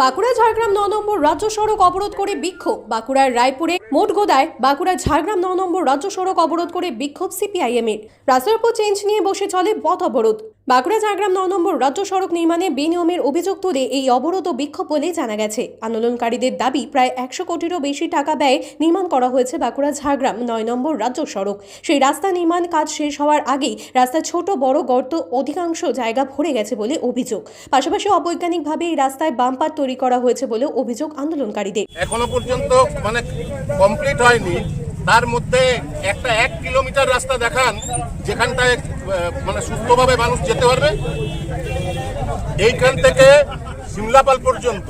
বাঁকুড়া, ঝাড়গ্রাম, ন নম্বর রাজ্য সড়ক অবরোধ করে বিক্ষোভ। বাঁকুড়ার রায়পুরে মোটগোদায় বাঁকুড়া, ঝাড়গ্রাম, ন নম্বর রাজ্য সড়ক অবরোধ করে বিক্ষোভ সিপিআইএম এর রাস্তার উপর চেঞ্জ নিয়ে বসে চলে পথ অবরোধ। বাঁকুড়া, ঝাড়গ্রাম, ন নম্বর রাজ্য সড়ক নির্মাণে বেনিয়মের অভিযোগ তুলে এই অবরোধ বিক্ষোভ বলে জানা গেছে। আন্দোলনকারীদের দাবি, প্রায় একশো কোটিরও বেশি টাকা ব্যয় নির্মাণ করা হয়েছে বাঁকুড়া, ঝাড়গ্রাম, নয় নম্বর রাজ্য সড়ক। সেই রাস্তা নির্মাণ কাজ শেষ হওয়ার আগেই রাস্তার ছোট, বড় গর্ত অধিকাংশ জায়গা ভরে গেছে বলে অভিযোগ। পাশাপাশি অবৈজ্ঞানিকভাবে এই রাস্তায় বাম্পার তৈরি করা হয়েছে বলে অভিযোগ আন্দোলনকারীদের। এখনও পর্যন্ত মানে কমপ্লিট হয়নি। তার মধ্যে একটা এক কিলোমিটার রাস্তা দেখান, যেখানটায় মানে সুস্থভাবে মানুষ যেতে পারবে। এইখান থেকে সিমলাপাল পর্যন্ত।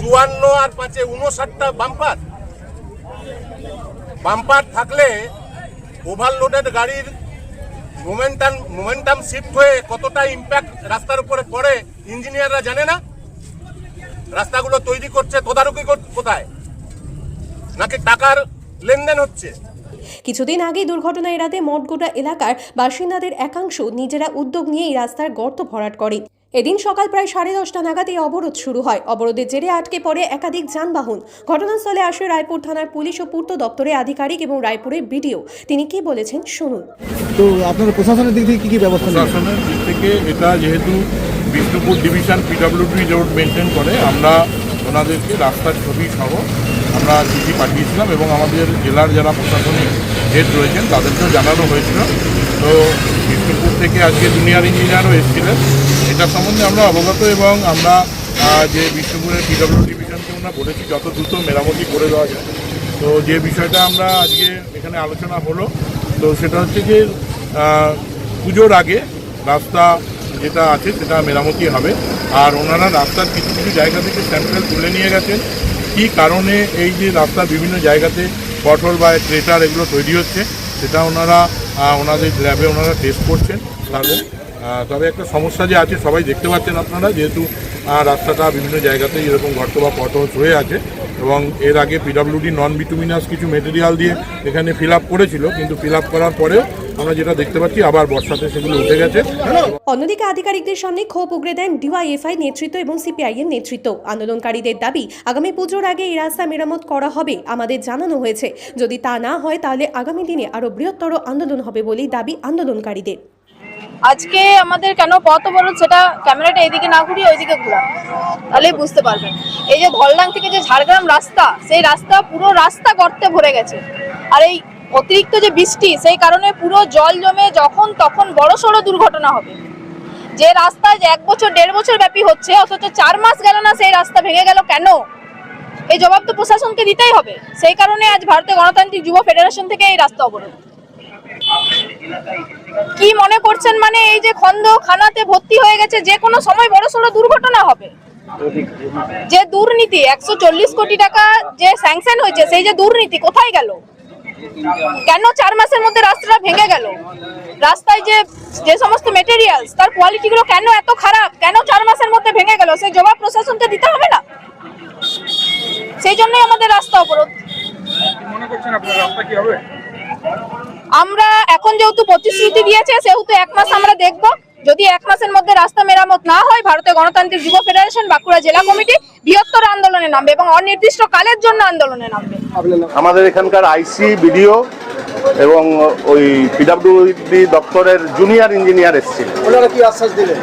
চুয়ান্ন আর পাঁচে উনষাটটা বাম্পার। বাম্পার থাকলে ওভারলোডেড গাড়ির মোমেন্টাম মোমেন্টাম শিফট হয়ে কতটা ইম্প্যাক্ট রাস্তার উপরে পড়ে ইঞ্জিনিয়াররা জানে না। রাস্তাগুলো তৈরি করছে, তদারকি কোথায়? নাকি টাকার লেনদেন হচ্ছে? কিছুদিন আগেই দুর্ঘটনা এড়াতে মঠগোটা এলাকার বাসিন্দাদের একাংশ নিজেরা উদ্যোগ নিয়ে এই রাস্তার গর্ত ভরাট করে। এদিন সকাল প্রায় সাড়ে দশটা নাগাদ এই অবরোধ শুরু হয়। অবরোধের জেরে আটকে পড়ে একাধিক যানবাহন। ঘটনাস্থলে আসে রায়পুর থানার পুলিশ ও পূর্ত দপ্তরের আধিকারিক এবং রায়পুরের বিডিও। তিনি কি বলেছেন শুনুন। তো আপনার প্রশাসনের দিক থেকে কি কি ব্যবস্থা প্রশাসনের দিক থেকে এটা যেহেতু Bishnupur division PWD road maintain করে আমরা ওনাদেরকে রাস্তার ছবি সহ আমরা চিঠি পাঠিয়েছিলাম এবং আমাদের জেলার যারা প্রশাসনিক হেড রয়েছেন তাদেরকেও জানানো হয়েছিল। তো বিষ্ণুপুর থেকে আজকে জুনিয়র ইঞ্জিনিয়ারও এসেছিলেন। এটা সম্বন্ধে আমরা অবগত এবং আমরা যে বিষ্ণুপুরের পিডব্লিউ ডিভিশনকে আমরা বলেছি, যত দ্রুত মেরামতি করে দেওয়া যায়। তো যে বিষয়টা আমরা আজকে এখানে আলোচনা হলো, তো সেটা হচ্ছে যে পুজোর আগে রাস্তা যেটা আছে সেটা মেরামতি হবে। আর ওনারা রাস্তার কিছু কিছু জায়গা থেকে স্যাম্পেল তুলে নিয়ে গেছেন। কী কারণে এই যে রাস্তা বিভিন্ন জায়গাতে পটল বা ক্রেটার এগুলো তৈরি হচ্ছে, সেটা ওনারা ওনাদের ল্যাবে ওনারা টেস্ট করছেন, তাহলে তবে একটা সমস্যা যে আছে, সবাই দেখতে পাচ্ছেন আপনারা, যেহেতু রাস্তাটা বিভিন্ন জায়গাতে এরকম গর্ত বা পটহোলস হয়ে আছে, এবং এর আগে পিডব্লিউডি নন বিটুমিনাস কিছু মেটেরিয়াল দিয়ে এখানে ফিল করেছিল, কিন্তু ফিল করার পরেও আমরা যেটা দেখতে পাচ্ছি আবার বর্ষাতে সেগুলো উঠে গেছে। অন্যদিকে আধিকারিকদের সামনে ক্ষোভ উগড়ে দেন ডিওয়াইএফআই নেতৃত্ব এবং সিপিআইএম নেতৃত্ব। আন্দোলনকারীদের দাবি আগামী পুজোর আগে এই রাস্তা মেরামত করা হবে আমাদের জানানো হয়েছে। যদি তা না হয় তাহলে আগামী দিনে আরও বৃহত্তর আন্দোলন হবে বলেই দাবি আন্দোলনকারীদের। আজকে আমাদের কেন পথ অবরোধ সেটা ক্যামেরাটা এদিকে না ঘুরিয়ে ওইদিকে ঘুরা তাহলেই বুঝতে পারবেন। এই যে ধলডাং থেকে যে ঝাড়গ্রাম রাস্তা সেই রাস্তা পুরো রাস্তা গর্তে ভরে গেছে। আর এই অতিরিক্ত যে বৃষ্টি, সেই কারণে পুরো জল জমে যখন তখন বড় সড়ো দুর্ঘটনা হবে। যে রাস্তা এক বছর, দেড় বছর ব্যাপী হচ্ছে, অথচ চার মাস গেল না সেই রাস্তা ভেঙে গেল কেন? এই জবাব তো প্রশাসনকে দিতেই হবে। সেই কারণে আজ ভারতীয় গণতান্ত্রিক যুব ফেডারেশন থেকে এই রাস্তা অবরোধ। কি মনে করছেন মানে এই যে খন্দ খানাতে ভর্তি হয়ে গেছে, যে কোনো সময় বড় সড়ো দুর্ঘটনা হবে। যে দুর্নীতি, একশো চল্লিশ কোটি টাকা যে স্যাংশন হয়েছে, সেই যে দুর্নীতি কোথায় গেল? কেন চার মাসের মধ্যে রাস্তাটা ভেঙে গেল? রাস্তায় যে যে সমস্ত মেটেরিয়ালস তার কোয়ালিটি গুলো কেন এত খারাপ? কেন চার মাসের মধ্যে ভেঙে গেল? সেই জবাব প্রশাসনকে দিতে হবে না? সেই জন্যই আমাদের রাস্তা অবরোধ। আমরা এখন যেহেতু প্রতিশ্রুতি দিয়েছে সেহেতু এক মাস আমরা দেখব। যদি এক মাসের মধ্যে রাস্তা মেরামত না হয় ভারতীয় গণতান্ত্রিক যুব ফেডারেশন বাঁকুড়া জেলা কমিটি বৃহত্তর আন্দোলনে নামবে এবং অনির্দিষ্ট কালের জন্য আন্দোলনে নামবে। আমাদের এখানকার আইসি বিডিও এবং ওই পিডাব্লিউডি দপ্তরের জুনিয়র ইঞ্জিনিয়ার এসেছিল। ওনারা কি আশ্বাস দিলেন?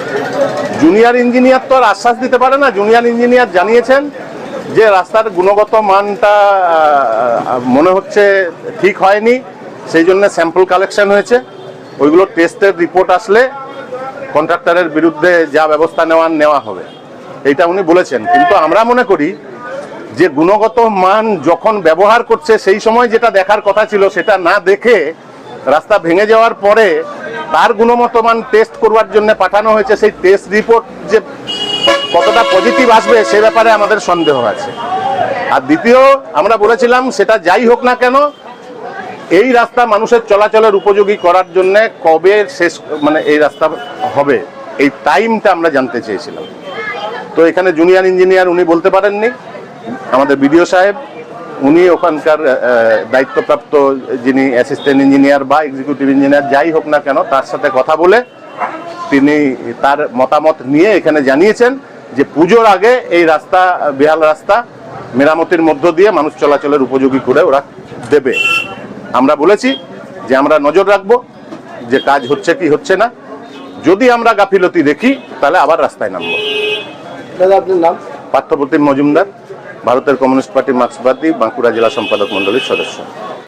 জুনিয়র ইঞ্জিনিয়ার তো আর আশ্বাস দিতে পারে না। জুনিয়র ইঞ্জিনিয়ার জানিয়েছেন যে রাস্তার গুণগত মানটা মনে হচ্ছে ঠিক হয়নি সেই জন্য স্যাম্পল কালেকশন হয়েছে। ওইগুলো টেস্টের রিপোর্ট আসলে কন্ট্রাক্টরের বিরুদ্ধে যা ব্যবস্থা নেওয়ার নেওয়া হবে। এইটা উনি বলেছেন। কিন্তু আমরা মনে করি যে গুণগত মান যখন ব্যবহার করছে, সেই সময় যেটা দেখার কথা ছিল, সেটা না দেখে রাস্তা ভেঙে যাওয়ার পরে তার গুণগত মান টেস্ট করবার জন্য পাঠানো হয়েছে। সেই টেস্ট রিপোর্ট যে কতটা পজিটিভ আসবে, সে ব্যাপারে আমাদের সন্দেহ আছে। আর দ্বিতীয়, আমরা বলেছিলাম সেটা যাই হোক না কেন এই রাস্তা মানুষের চলাচলের উপযোগী করার জন্য কবে শেষ মানে এই রাস্তা হবে, এই টাইমটা আমরা জানতে চেয়েছিলাম। তো এখানে জুনিয়র ইঞ্জিনিয়ার উনি বলতে পারেননি, আমাদের বিডিও সাহেব, উনি ওখানকার দায়িত্বপ্রাপ্ত যিনি অ্যাসিস্ট্যান্ট ইঞ্জিনিয়ার বা এক্সিকিউটিভ ইঞ্জিনিয়ার যাই হোক না কেন, তার সাথে কথা বলে তিনি তার মতামত নিয়ে এখানে জানিয়েছেন যে পুজোর আগে এই রাস্তা, বেহাল রাস্তা, মেরামতির মধ্য দিয়ে মানুষ চলাচলের উপযোগী করে ওরা দেবে। আমরা বলেছি যে আমরা নজর রাখব যে কাজ হচ্ছে কি হচ্ছে না। যদি আমরা গাফিলতি দেখি তাহলে আবার রাস্তায় নামব। দাদা আপনার নাম? পার্থপ্রতিম মজুমদার ভারতের কমিউনিস্ট পার্টি মার্ক্সবাদী বাঁকুড়া জেলা সম্পাদক মণ্ডলীর সদস্য।